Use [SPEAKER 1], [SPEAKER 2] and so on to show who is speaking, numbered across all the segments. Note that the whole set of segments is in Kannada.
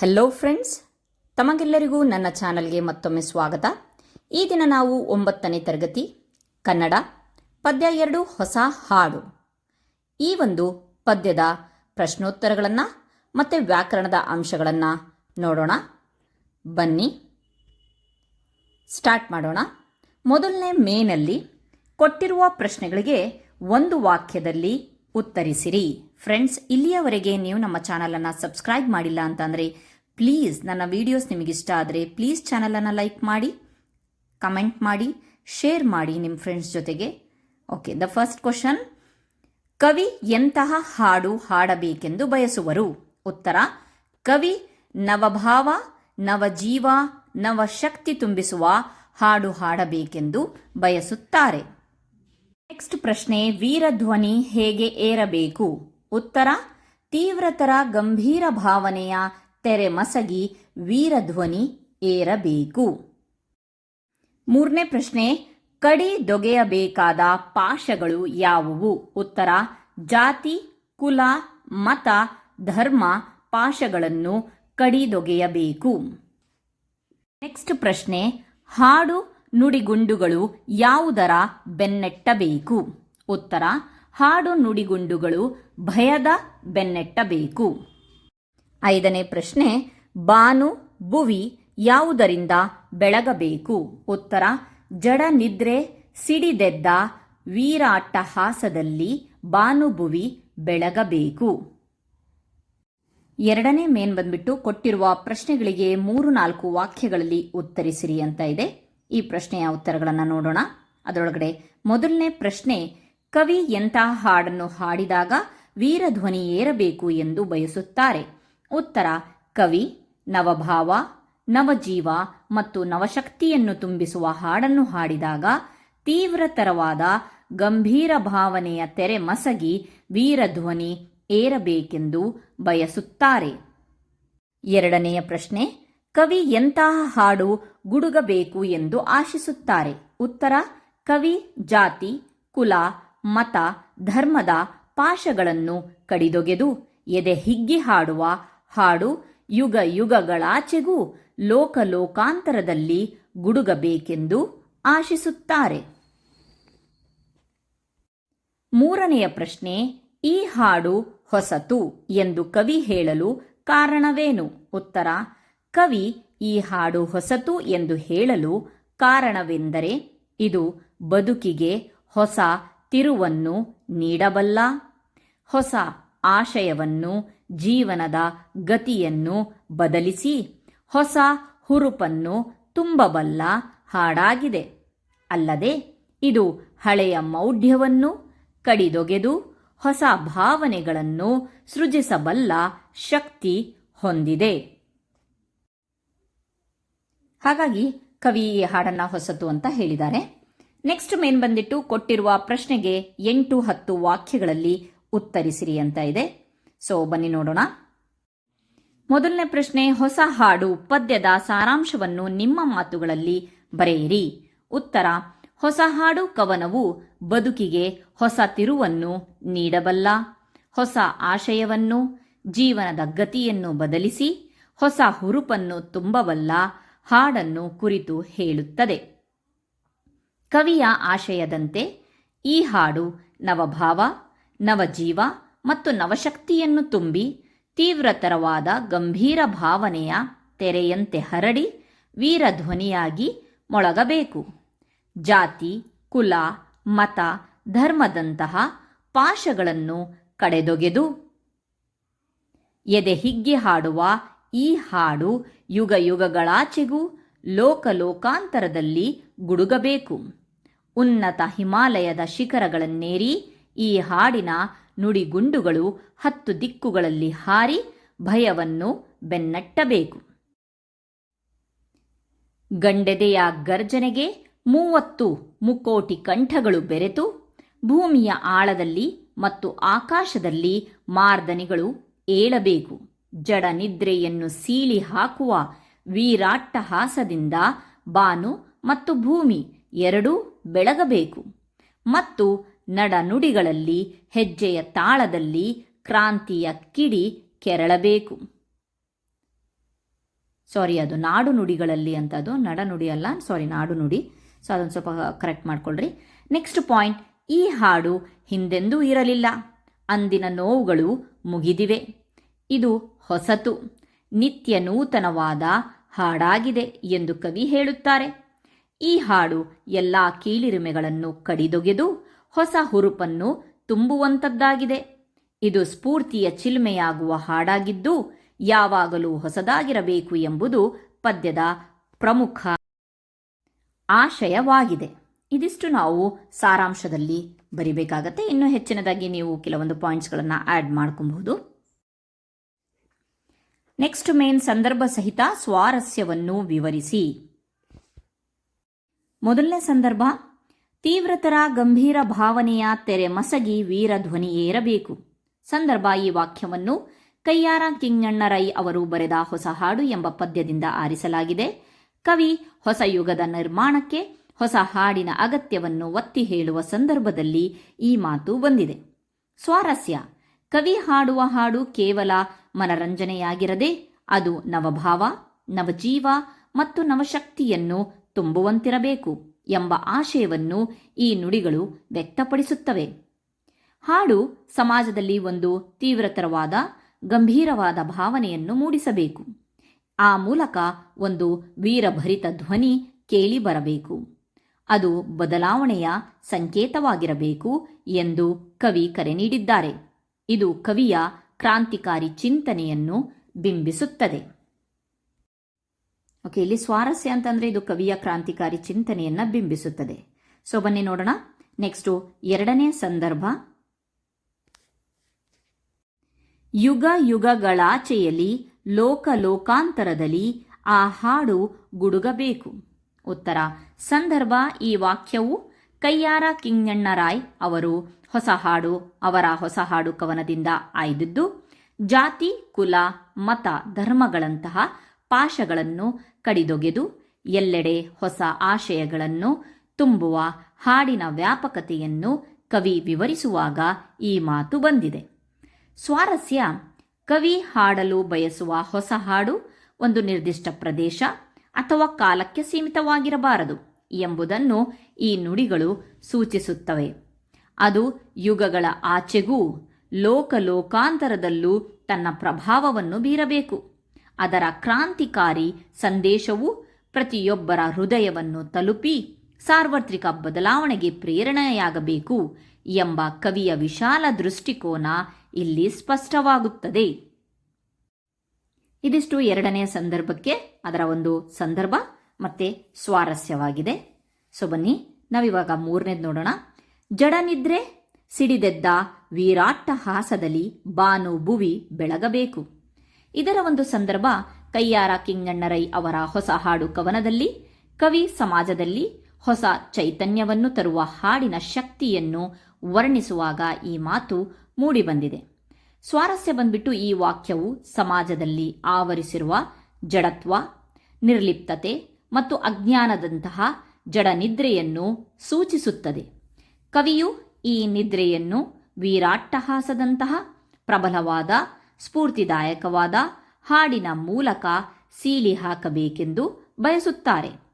[SPEAKER 1] ಹೆಲೋ ಫ್ರೆಂಡ್ಸ್ ತಮಗೆಲ್ಲರಿಗೂ ನನ್ನ ಚಾನಲ್ಗೆ ಮತ್ತೊಮ್ಮೆ ಸ್ವಾಗತ. ಈ ದಿನ ನಾವು ಒಂಬತ್ತನೇ ತರಗತಿ, ಕನ್ನಡ, ಪದ್ಯ ಎರಡು ಹೊಸ ಹಾಡು. ಈ ಒಂದು ಪದ್ಯದ ಪ್ರಶ್ನೋತ್ತರಗಳನ್ನು ಮತ್ತು ವ್ಯಾಕರಣದ ಅಂಶಗಳನ್ನು ನೋಡೋಣ. ಬನ್ನಿ ಸ್ಟಾರ್ಟ್ ಮಾಡೋಣ. ಮೊದಲನೇ ಮೇನಲ್ಲಿ ಕೊಟ್ಟಿರುವ ಪ್ರಶ್ನೆಗಳಿಗೆ ಒಂದು ವಾಕ್ಯದಲ್ಲಿ ಉತ್ತರಿಸಿರಿ. ಫ್ರೆಂಡ್ಸ್ ಇಲ್ಲಿಯವರೆಗೆ ನೀವು ನಮ್ಮ ಚಾನಲನ್ನು ಸಬ್ಸ್ಕ್ರೈಬ್ ಮಾಡಿಲ್ಲ ಅಂತಂದರೆ ಪ್ಲೀಸ್ ನನ್ನ ವಿಡಿಯೋಸ್ ನಿಮಗಿಷ್ಟ ಆದರೆ ಪ್ಲೀಸ್ ಚಾನಲನ್ನು ಲೈಕ್ ಮಾಡಿ, ಕಮೆಂಟ್ ಮಾಡಿ, ಶೇರ್ ಮಾಡಿ ನಿಮ್ಮ ಫ್ರೆಂಡ್ಸ್ ಜೊತೆಗೆ. ಓಕೆ ದ ಫಸ್ಟ್ ಕ್ವಶನ್ ಕವಿ ಎಂತಹ ಹಾಡು ಹಾಡಬೇಕೆಂದು ಬಯಸುವರು? ಉತ್ತರ, ಕವಿ ನವಭಾವ, ನವಜೀವ, ನವಶಕ್ತಿ ತುಂಬಿಸುವ ಹಾಡು ಹಾಡಬೇಕೆಂದು ಬಯಸುತ್ತಾರೆ. ನೆಕ್ಸ್ಟ್ ಪ್ರಶ್ನೆ, ವೀರಧ್ವನಿ ಹೇಗೆ ಏರಬೇಕು? ಉತ್ತರ, ತೀವ್ರತರ ಗಂಭೀರ ಭಾವನೆಯ ತೆರೆ ಮಸಗಿ ವೀರಧ್ವನಿ ಏರಬೇಕು. ಮೂರನೇ ಪ್ರಶ್ನೆ, ಕಡಿ ದೊಗೆಯಬೇಕಾದ ಪಾಶಗಳು ಯಾವುವು? ಉತ್ತರ, ಜಾತಿ, ಕುಲ, ಮತ, ಧರ್ಮ ಪಾಶಗಳನ್ನು ಕಡಿದೊಗೆಯಬೇಕು ನೆಕ್ಸ್ಟ್ ಪ್ರಶ್ನೆ, ಹಾಡು ನುಡಿಗುಂಡುಗಳು ಯಾವುದರ ಬೆನ್ನೆಟ್ಟಬೇಕು? ಉತ್ತರ, ಹಾಡು ನುಡಿಗುಂಡುಗಳು ಭಯದ ಬೆನ್ನಟ್ಟಬೇಕು. ಐದನೇ ಪ್ರಶ್ನೆ, ಬಾನು, ಭುವಿ ಯಾವುದರಿಂದ ಬೆಳಗಬೇಕು? ಉತ್ತರ, ಜಡ ನಿದ್ರೆ, ಸಿಡಿದೆದ್ದ ವೀರಾಟ್ಟಹಾಸದಲ್ಲಿ ಬಾನುಭುವಿ ಬೆಳಗಬೇಕು. ಎರಡನೇ ಮೇನ್ ಬಂದ್ಬಿಟ್ಟು ಕೊಟ್ಟಿರುವ ಪ್ರಶ್ನೆಗಳಿಗೆ ಮೂರು ನಾಲ್ಕು ವಾಕ್ಯಗಳಲ್ಲಿ ಉತ್ತರಿಸಿರಿ ಅಂತ ಇದೆ. ಈ ಪ್ರಶ್ನೆಯ ಉತ್ತರಗಳನ್ನು ನೋಡೋಣ. ಅದರೊಳಗಡೆ ಮೊದಲನೇ ಪ್ರಶ್ನೆ, ಕವಿ ಎಂತಹ ಹಾಡನ್ನು ಹಾಡಿದಾಗ ವೀರಧ್ವನಿ ಏರಬೇಕು ಎಂದು ಬಯಸುತ್ತಾರೆ? ಉತ್ತರ, ಕವಿ, ನವಭಾವ, ನವಜೀವ ಮತ್ತು ನವಶಕ್ತಿಯನ್ನು ತುಂಬಿಸುವ ಹಾಡನ್ನು ಹಾಡಿದಾಗ ತೀವ್ರತರವಾದ ಗಂಭೀರ ಭಾವನೆಯ ತೆರೆ ಮಸಗಿ ವೀರಧ್ವನಿ ಏರಬೇಕೆಂದು ಬಯಸುತ್ತಾರೆ. ಎರಡನೆಯ ಪ್ರಶ್ನೆ, ಕವಿ ಎಂತಹ ಹಾಡು ಗುಡುಗಬೇಕು ಎಂದು ಆಶಿಸುತ್ತಾರೆ? ಉತ್ತರ, ಕವಿ, ಜಾತಿ, ಕುಲ, ಮತ, ಧರ್ಮದ ಪಾಶಗಳನ್ನು ಕಡಿದೊಗೆದು ಎದೆ ಹಿಗ್ಗಿ ಹಾಡುವ ಹಾಡು ಯುಗ ಯುಗಗಳಾಚೆಗೂ ಲೋಕ ಲೋಕಾಂತರದಲ್ಲಿ ಗುಡುಗಬೇಕೆಂದು ಆಶಿಸುತ್ತಾರೆ. ಮೂರನೆಯ ಪ್ರಶ್ನೆ, ಈ ಹಾಡು ಹೊಸತು ಎಂದು ಕವಿ ಹೇಳಲು ಕಾರಣವೇನು? ಉತ್ತರ, ಕವಿ ಈ ಹಾಡು ಹೊಸತು ಎಂದು ಹೇಳಲು ಕಾರಣವೆಂದರೆ ಇದು ಬದುಕಿಗೆ ಹೊಸ ತಿರುವನ್ನು ನೀಡಬಲ್ಲ, ಹೊಸ ಆಶಯವನ್ನು ಜೀವನದ ಗತಿಯನ್ನು ಬದಲಿಸಿ ಹೊಸ ಹುರುಪನ್ನು ತುಂಬಬಲ್ಲ ಹಾಡಾಗಿದೆ. ಅಲ್ಲದೆ ಇದು ಹಳೆಯ ಮೌಢ್ಯವನ್ನು ಕಡಿದೊಗೆದು ಹೊಸ ಭಾವನೆಗಳನ್ನು ಸೃಜಿಸಬಲ್ಲ ಶಕ್ತಿ ಹೊಂದಿದೆ. ಹಾಗಾಗಿ ಕವಿ ಈ ಹಾಡನ್ನ ಹೊಸತು ಅಂತ ಹೇಳಿದ್ದಾರೆ. ನೆಕ್ಸ್ಟ್ ಮೇನ್ ಬಂದಿಟ್ಟು ಕೊಟ್ಟಿರುವ ಪ್ರಶ್ನೆಗೆ ಎಂಟು ಹತ್ತು ವಾಕ್ಯಗಳಲ್ಲಿ ಉತ್ತರಿಸಿರಿ ಅಂತ ಇದೆ. ಸೊ ಬನ್ನಿ ನೋಡೋಣ. ಮೊದಲನೇ ಪ್ರಶ್ನೆ, ಹೊಸ ಹಾಡು ಪದ್ಯದ ಸಾರಾಂಶವನ್ನು ನಿಮ್ಮ ಮಾತುಗಳಲ್ಲಿ ಬರೆಯಿರಿ. ಉತ್ತರ, ಹೊಸ ಹಾಡು ಕವನವು ಬದುಕಿಗೆ ಹೊಸ ತಿರುವನ್ನು ನೀಡಬಲ್ಲ, ಹೊಸ ಆಶಯವನ್ನು, ಜೀವನದ ಗತಿಯನ್ನು ಬದಲಿಸಿ, ಹೊಸ ಹುರುಪನ್ನು ತುಂಬಬಲ್ಲ ಹಾಡನ್ನು ಕುರಿತು ಹೇಳುತ್ತದೆ. ಕವಿಯ ಆಶಯದಂತೆ ಈ ಹಾಡು ನವಭಾವ, ನವಜೀವ ಮತ್ತು ನವಶಕ್ತಿಯನ್ನು ತುಂಬಿ ತೀವ್ರತರವಾದ ಗಂಭೀರ ಭಾವನೆಯ ತೆರೆಯಂತೆ ಹರಡಿ ವೀರಧ್ವನಿಯಾಗಿ ಮೊಳಗಬೇಕು. ಜಾತಿ, ಕುಲ, ಮತ, ಧರ್ಮದಂತಹ ಪಾಶಗಳನ್ನು ಕಡೆದೊಗೆದು. ಎದೆ ಹಿಗ್ಗಿ ಹಾಡುವ ಈ ಹಾಡು ಯುಗ ಯುಗಗಳಾಚೆಗೂ ಲೋಕ ಲೋಕಾಂತರದಲ್ಲಿ ಗುಡುಗಬೇಕು. ಉನ್ನತ ಹಿಮಾಲಯದ ಶಿಖರಗಳನ್ನೇರಿ ಈ ಹಾಡಿನ ನುಡಿಗುಂಡುಗಳು ಹತ್ತು ದಿಕ್ಕುಗಳಲ್ಲಿ ಹಾರಿ ಭಯವನ್ನು ಬೆನ್ನಟ್ಟಬೇಕು. ಗಂಡೆದೆಯ ಗರ್ಜನೆಗೆ ಮೂವತ್ತು ಮುಕೋಟಿ ಕಂಠಗಳು ಬೆರೆತು ಭೂಮಿಯ ಆಳದಲ್ಲಿ ಮತ್ತು ಆಕಾಶದಲ್ಲಿ ಮಾರ್ದನಿಗಳು ಏಳಬೇಕು. ಜಡ ನಿದ್ರೆಯನ್ನು ಸೀಳಿ ಹಾಕುವ ವೀರಾಟ್ಟಹಾಸದಿಂದ ಬಾನು ಮತ್ತು ಭೂಮಿ ಎರಡೂ ಬೆಳಗಬೇಕು. ಮತ್ತು ನಡನುಡಿಗಳಲ್ಲಿ, ಹೆಜ್ಜೆಯ ತಾಳದಲ್ಲಿ, ಕ್ರಾಂತಿಯ ಕಿಡಿ ಕೆರಳಬೇಕು. ಸಾರಿ ಅದು ನಾಡು ನುಡಿಗಳಲ್ಲಿ ಅಂತ ಅದು ನಡನುಡಿ ಅಲ್ಲ ಸಾರಿ ನಾಡು ನುಡಿ ಸೊ ಅದೊಂದು ಸ್ವಲ್ಪ ಕರೆಕ್ಟ್ ಮಾಡ್ಕೊಳ್ರಿ. ನೆಕ್ಸ್ಟ್ ಪಾಯಿಂಟ್ ಈ ಹಾಡು ಹಿಂದೆಂದೂ ಇರಲಿಲ್ಲ. ಅಂದಿನ ನೋವುಗಳು ಮುಗಿದಿವೆ. ಇದು ಹೊಸತು. ನಿತ್ಯ ನೂತನವಾದ ಹಾಡಾಗಿದೆ ಎಂದು ಕವಿ ಹೇಳುತ್ತಾರೆ. ಈ ಹಾಡು ಎಲ್ಲ ಕೀಳಿರಿಮೆಗಳನ್ನು ಕಡಿದೊಗೆದು ಹೊಸ ಹುರುಪನ್ನು ತುಂಬುವಂಥದ್ದಾಗಿದೆ. ಇದು ಸ್ಫೂರ್ತಿಯ ಚಿಲ್ಮೆಯಾಗುವ ಹಾಡಾಗಿದ್ದು, ಯಾವಾಗಲೂ ಹೊಸದಾಗಿರಬೇಕು ಎಂಬುದು ಪದ್ಯದ ಪ್ರಮುಖ ಆಶಯವಾಗಿದೆ. ಇದಿಷ್ಟು ನಾವು ಸಾರಾಂಶದಲ್ಲಿ ಬರಿಬೇಕಾಗತ್ತೆ. ಇನ್ನು ಹೆಚ್ಚಿನದಾಗಿ ನೀವು ಕೆಲವೊಂದು ಪಾಯಿಂಟ್ಸ್ಗಳನ್ನು ಆ್ಯಡ್ ಮಾಡ್ಕೊಬಹುದು. ನೆಕ್ಸ್ಟ್ ಮೇನ್ ಸಂದರ್ಭ ಸಹಿತ ಸ್ವಾರಸ್ಯವನ್ನು ವಿವರಿಸಿ. ಮೊದಲನೇ ಸಂದರ್ಭ ತೀವ್ರತರ ಗಂಭೀರ ಭಾವನೆಯ ತೆರೆ ಮಸಗಿ ವೀರ ಧ್ವನಿಯೇರಬೇಕು ಸಂದರ್ಭ ಈ ವಾಕ್ಯವನ್ನು ಕಯ್ಯಾರ ಕಿಂಗಣ್ಣರೈ ಅವರು ಬರೆದ ಹೊಸ ಹಾಡು ಎಂಬ ಪದ್ಯದಿಂದ ಆರಿಸಲಾಗಿದೆ. ಕವಿ ಹೊಸ ಯುಗದ ನಿರ್ಮಾಣಕ್ಕೆ ಹೊಸ ಹಾಡಿನ ಅಗತ್ಯವನ್ನು ಒತ್ತಿ ಹೇಳುವ ಸಂದರ್ಭದಲ್ಲಿ ಈ ಮಾತು ಬಂದಿದೆ. ಸ್ವಾರಸ್ಯ. ಕವಿ ಹಾಡುವ ಹಾಡು ಕೇವಲ ಮನರಂಜನೆಯಾಗಿರದೆ ಅದು ನವಭಾವ, ನವಜೀವ ಮತ್ತು ನವಶಕ್ತಿಯನ್ನು ತುಂಬುವಂತಿರಬೇಕು. ಎಂಬ ಆಶಯವನ್ನು ಈ ನುಡಿಗಳು ವ್ಯಕ್ತಪಡಿಸುತ್ತವೆ. ಹಾಡು ಸಮಾಜದಲ್ಲಿ ಒಂದು ತೀವ್ರತರವಾದ, ಗಂಭೀರವಾದ ಭಾವನೆಯನ್ನು ಮೂಡಿಸಬೇಕು. ಆ ಮೂಲಕ ಒಂದು ವೀರಭರಿತ ಧ್ವನಿ ಕೇಳಿ ಬರಬೇಕು. ಅದು ಬದಲಾವಣೆಯ ಸಂಕೇತವಾಗಿರಬೇಕು ಎಂದು ಕವಿ ಕರೆ ನೀಡಿದ್ದಾರೆ. ಇದು ಕವಿಯ ಕ್ರಾಂತಿಕಾರಿ ಚಿಂತನೆಯನ್ನು ಬಿಂಬಿಸುತ್ತದೆ. ಓಕೆ, ಇಲ್ಲಿ ಸ್ವಾರಸ್ಯ ಅಂತಂದ್ರೆ ಇದು ಕವಿಯ ಕ್ರಾಂತಿಕಾರಿ ಚಿಂತನೆಯನ್ನ ಬಿಂಬಿಸುತ್ತದೆ. ಸೊ, ಬನ್ನಿ ನೋಡೋಣ. ನೆಕ್ಸ್ಟು ಎರಡನೇ ಸಂದರ್ಭ. ಯುಗ ಯುಗಗಳಾಚೆಯಲ್ಲಿ ಲೋಕ ಲೋಕಾಂತರದಲ್ಲಿ ಆ ಹಾಡು ಗುಡುಗಬೇಕು. ಉತ್ತರ, ಸಂದರ್ಭ, ಈ ವಾಕ್ಯವು ಕೈಯಾರ ಕಿಂಗಣ್ಣರಾಯ್ ಅವರು ಹೊಸ ಹಾಡು, ಅವರ ಹೊಸ ಹಾಡು ಕವನದಿಂದ ಆಯ್ದಿದ್ದು, ಜಾತಿ, ಕುಲ, ಮತ, ಧರ್ಮಗಳಂತಹ ಪಾಶಗಳನ್ನು ಕಡಿದೊಗೆದು ಎಲ್ಲೆಡೆ ಹೊಸ ಆಶಯಗಳನ್ನು ತುಂಬುವ ಹಾಡಿನ ವ್ಯಾಪಕತೆಯನ್ನು ಕವಿ ವಿವರಿಸುವಾಗ ಈ ಮಾತು ಬಂದಿದೆ. ಸ್ವಾರಸ್ಯ, ಕವಿ ಹಾಡಲು ಬಯಸುವ ಹೊಸ ಹಾಡು ಒಂದು ನಿರ್ದಿಷ್ಟ ಪ್ರದೇಶ ಅಥವಾ ಕಾಲಕ್ಕೆ ಸೀಮಿತವಾಗಿರಬಾರದು ಎಂಬುದನ್ನು ಈ ನುಡಿಗಳು ಸೂಚಿಸುತ್ತವೆ. ಅದು ಯುಗಗಳ ಆಚೆಗೂ ಲೋಕಲೋಕಾಂತರದಲ್ಲೂ ತನ್ನ ಪ್ರಭಾವವನ್ನು ಬೀರಬೇಕು. ಅದರ ಕ್ರಾಂತಿಕಾರಿ ಸಂದೇಶವು ಪ್ರತಿಯೊಬ್ಬರ ಹೃದಯವನ್ನು ತಲುಪಿ ಸಾರ್ವತ್ರಿಕ ಬದಲಾವಣೆಗೆ ಪ್ರೇರಣೆಯಾಗಬೇಕು ಎಂಬ ಕವಿಯ ವಿಶಾಲ ದೃಷ್ಟಿಕೋನ ಇಲ್ಲಿ ಸ್ಪಷ್ಟವಾಗುತ್ತದೆ. ಇದಿಷ್ಟು ಎರಡನೆಯ ಸಂದರ್ಭಕ್ಕೆ, ಅದರ ಒಂದು ಸಂದರ್ಭ ಮತ್ತೆ ಸ್ವಾರಸ್ಯವಾಗಿದೆ. ಸೊ ಬನ್ನಿ, ನಾವಿವಾಗ ಮೂರನೇದು ನೋಡೋಣ. ಜಡನಿದ್ರೆ ಸಿಡಿದೆದ್ದ ವೀರಾಟ್ಟಹಾಸದಲ್ಲಿ ಬಾನು ಭುವಿ ಬೆಳಗಬೇಕು. ಇದರ ಒಂದು ಸಂದರ್ಭ ಕಯ್ಯಾರ ಕಿಂಗಣ್ಣರೈ ಅವರ ಹೊಸ ಹಾಡು ಕವನದಲ್ಲಿ, ಕವಿ ಸಮಾಜದಲ್ಲಿ ಹೊಸ ಚೈತನ್ಯವನ್ನು ತರುವ ಹಾಡಿನ ಶಕ್ತಿಯನ್ನು ವರ್ಣಿಸುವಾಗ ಈ ಮಾತು ಮೂಡಿಬಂದಿದೆ. ಸ್ವಾರಸ್ಯ ಬಂದ್ಬಿಟ್ಟು ಈ ವಾಕ್ಯವು ಸಮಾಜದಲ್ಲಿ ಆವರಿಸಿರುವ ಜಡತ್ವ, ನಿರ್ಲಿಪ್ತತೆ ಮತ್ತು ಅಜ್ಞಾನದಂತಹ ಜಡನಿದ್ರೆಯನ್ನು ಸೂಚಿಸುತ್ತದೆ. ಕವಿಯು ಈ ನಿದ್ರೆಯನ್ನು ವೀರಾಟ್ಟಹಾಸದಂತಹ ಪ್ರಬಲವಾದ ಸ್ಫೂರ್ತಿದಾಯಕವಾದ ಹಾಡಿನ ಮೂಲಕ ಸೀಳಿ ಹಾಕಬೇಕೆಂದು ಬಯಸುತ್ತಾರೆ.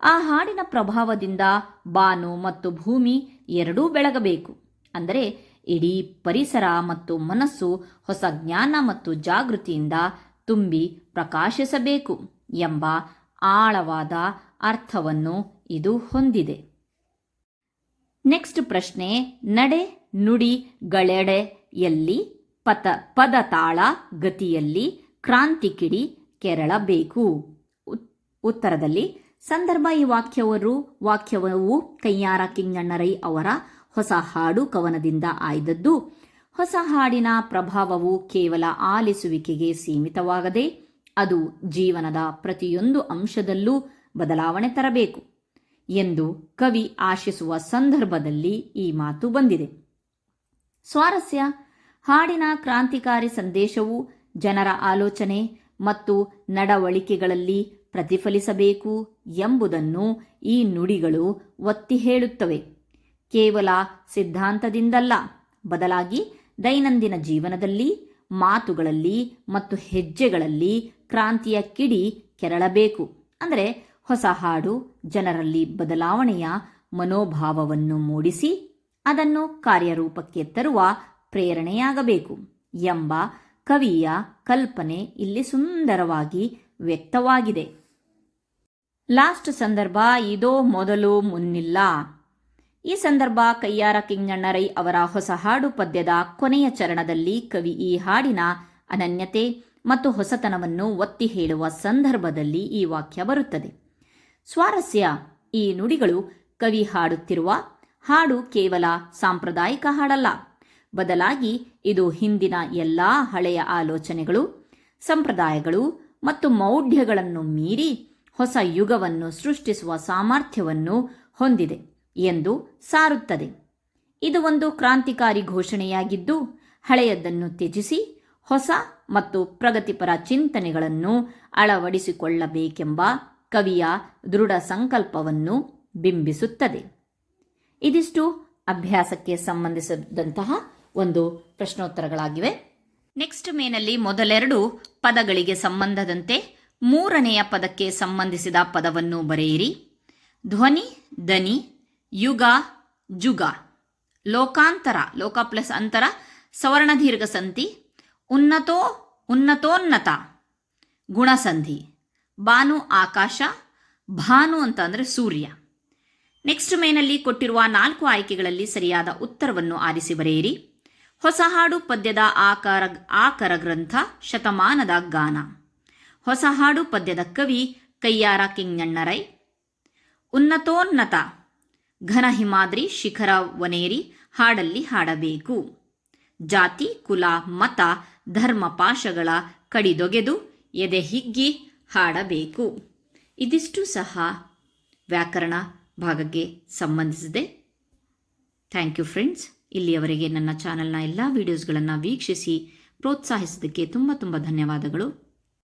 [SPEAKER 1] ಆ ಹಾಡಿನ ಪ್ರಭಾವದಿಂದ ಬಾನು ಮತ್ತು ಭೂಮಿ ಎರಡೂ ಬೆಳಗಬೇಕು. ಅಂದರೆ ಇಡೀ ಪರಿಸರ ಮತ್ತು ಮನಸ್ಸು ಹೊಸ ಜ್ಞಾನ ಮತ್ತು ಜಾಗೃತಿಯಿಂದ ತುಂಬಿ ಪ್ರಕಾಶಿಸಬೇಕು ಎಂಬ ಆಳವಾದ ಅರ್ಥವನ್ನು ಇದು ಹೊಂದಿದೆ. ನೆಕ್ಸ್ಟ್ ಪ್ರಶ್ನೆ, ನಡೆ ನುಡಿ ಗಳೆಡೆಯಲ್ಲಿ ಪದ ತಾಳ, ಗತಿಯಲ್ಲಿ, ಕ್ರಾಂತಿ ಕಿಡಿ ಕೆರಳಬೇಕು ಉತ್ತರದಲ್ಲಿ, ಸಂದರ್ಭ ಈ ವಾಕ್ಯವರು, ವಾಕ್ಯವು ಕೈಯಾರ ಕಿಂಗಣ್ಣರೈ ಅವರ ಹೊಸ ಹಾಡು ಕವನದಿಂದ ಆಯ್ದದ್ದು. ಹೊಸ ಹಾಡಿನ ಪ್ರಭಾವವು ಕೇವಲ ಆಲಿಸುವಿಕೆಗೆ ಸೀಮಿತವಾಗದೆ, ಅದು ಜೀವನದ ಪ್ರತಿಯೊಂದು ಅಂಶದಲ್ಲೂ ಬದಲಾವಣೆ ತರಬೇಕು ಎಂದು ಕವಿ ಆಶಿಸುವ ಸಂದರ್ಭದಲ್ಲಿ ಈ ಮಾತು ಬಂದಿದೆ. ಸ್ವಾರಸ್ಯ ಹಾಡಿನ ಕ್ರಾಂತಿಕಾರಿ ಸಂದೇಶವು ಜನರ ಆಲೋಚನೆ ಮತ್ತು ನಡವಳಿಕೆಗಳಲ್ಲಿ ಪ್ರತಿಫಲಿಸಬೇಕು ಎಂಬುದನ್ನು ಈ ನುಡಿಗಳು ಒತ್ತಿ ಹೇಳುತ್ತವೆ. ಕೇವಲ ಸಿದ್ಧಾಂತದಿಂದಲ್ಲ, ಬದಲಾಗಿ ದೈನಂದಿನ ಜೀವನದಲ್ಲಿ, ಮಾತುಗಳಲ್ಲಿ ಮತ್ತು ಹೆಜ್ಜೆಗಳಲ್ಲಿ ಕ್ರಾಂತಿಯ ಕಿಡಿ ಕೆರಳಬೇಕು. ಅಂದರೆ ಹೊಸ ಹಾಡು, ಜನರಲ್ಲಿ ಬದಲಾವಣೆಯ ಮನೋಭಾವವನ್ನು ಮೂಡಿಸಿ ಅದನ್ನು ಕಾರ್ಯರೂಪಕ್ಕೆ ತರುವ ಪ್ರೇರಣೆಯಾಗಬೇಕು ಎಂಬ ಕವಿಯ ಕಲ್ಪನೆ ಇಲ್ಲಿ ಸುಂದರವಾಗಿ ವ್ಯಕ್ತವಾಗಿದೆ. ಲಾಸ್ಟ್ ಸಂದರ್ಭ, ಇದೋ ಮೊದಲು ಮುನ್ನಿಲ್ಲ. ಈ ಸಂದರ್ಭ ಕಯ್ಯಾರ ಕಿಂಗಣ್ಣರೈ ಅವರ ಹೊಸ ಹಾಡು ಪದ್ಯದ ಕೊನೆಯ ಚರಣದಲ್ಲಿ ಕವಿ ಈ ಹಾಡಿನ ಅನನ್ಯತೆ ಮತ್ತು ಹೊಸತನವನ್ನು ಒತ್ತಿ ಹೇಳುವ ಸಂದರ್ಭದಲ್ಲಿ ಈ ವಾಕ್ಯ ಬರುತ್ತದೆ. ಸ್ವಾರಸ್ಯ, ಈ ನುಡಿಗಳು ಕವಿ ಹಾಡುತ್ತಿರುವ ಹಾಡು ಕೇವಲ ಸಾಂಪ್ರದಾಯಿಕ ಹಾಡಲ್ಲ. ಬದಲಾಗಿ ಇದು ಹಿಂದಿನ ಎಲ್ಲಾ ಹಳೆಯ ಆಲೋಚನೆಗಳು, ಸಂಪ್ರದಾಯಗಳು ಮತ್ತು ಮೌಢ್ಯಗಳನ್ನು ಮೀರಿ ಹೊಸ ಯುಗವನ್ನು ಸೃಷ್ಟಿಸುವ ಸಾಮರ್ಥ್ಯವನ್ನು ಹೊಂದಿದೆ ಎಂದು ಸಾರುತ್ತದೆ. ಇದು ಒಂದು ಕ್ರಾಂತಿಕಾರಿ ಘೋಷಣೆಯಾಗಿದ್ದು, ಹಳೆಯದನ್ನು ತ್ಯಜಿಸಿ ಹೊಸ ಮತ್ತು ಪ್ರಗತಿಪರ ಚಿಂತನೆಗಳನ್ನು ಅಳವಡಿಸಿಕೊಳ್ಳಬೇಕೆಂಬ ಕವಿಯ ದೃಢ ಸಂಕಲ್ಪವನ್ನು ಬಿಂಬಿಸುತ್ತದೆ. ಇದಿಷ್ಟು ಅಭ್ಯಾಸಕ್ಕೆ ಸಂಬಂಧಿಸಿದಂತಹ ಒಂದು ಪ್ರಶ್ನೋತ್ತರಗಳಾಗಿವೆ. ನೆಕ್ಸ್ಟ್ ಮೇನಲ್ಲಿ ಮೊದಲೆರಡು ಪದಗಳಿಗೆ ಸಂಬಂಧದಂತೆ ಮೂರನೆಯ ಪದಕ್ಕೆ ಸಂಬಂಧಿಸಿದ ಪದವನ್ನು ಬರೆಯಿರಿ. ಧ್ವನಿ ದನಿ ಯುಗ, ಜುಗ. ಲೋಕಾಂತರ, ಲೋಕ ಪ್ಲಸ್ ಅಂತರ ಸವರ್ಣ ದೀರ್ಘ ಸಂಧಿ ಉನ್ನತೋ, ಉನ್ನತೋನ್ನತ, ಗುಣಸಂಧಿ. ಭಾನು ಆಕಾಶ, ಭಾನು ಅಂತ ಅಂದರೆ ಸೂರ್ಯ. ನೆಕ್ಸ್ಟ್ ಮೇನಲ್ಲಿ ಕೊಟ್ಟಿರುವ ನಾಲ್ಕು ಆಯ್ಕೆಗಳಲ್ಲಿ ಸರಿಯಾದ ಉತ್ತರವನ್ನು ಆರಿಸಿ ಬರೆಯಿರಿ. ಹೊಸ ಹಾಡು ಪದ್ಯದ ಆಕಾರ ಆಕರ ಗ್ರಂಥ, ಶತಮಾನದ ಗಾನ. ಹೊಸ ಹಾಡು ಪದ್ಯದ ಕವಿ ಕಯ್ಯಾರ ಕಿಂಗಣ್ಣರೈ. ಉನ್ನತೋನ್ನತ ಘನ ಹಿಮಾದ್ರಿ ಶಿಖರ ವನೇರಿ ಹಾಡಲ್ಲಿ ಹಾಡಬೇಕು. ಜಾತಿ, ಕುಲ, ಮತ, ಧರ್ಮ ಪಾಶಗಳ ಕಡಿದೊಗೆದು ಎದೆ ಹಿಗ್ಗಿ ಹಾಡಬೇಕು. ಇದಿಷ್ಟು ಸಹ ವ್ಯಾಕರಣ ಭಾಗಕ್ಕೆ ಸಂಬಂಧಿಸಿದೆ. Thank you friends. ಇಲ್ಲಿಯವರೆಗೆ ನನ್ನ ಚಾನಲ್ನ ಎಲ್ಲ ವೀಡಿಯೋಸ್ಗಳನ್ನು ವೀಕ್ಷಿಸಿ ಪ್ರೋತ್ಸಾಹಿಸಿದ್ದಕ್ಕೆ ತುಂಬ ತುಂಬ ಧನ್ಯವಾದಗಳು.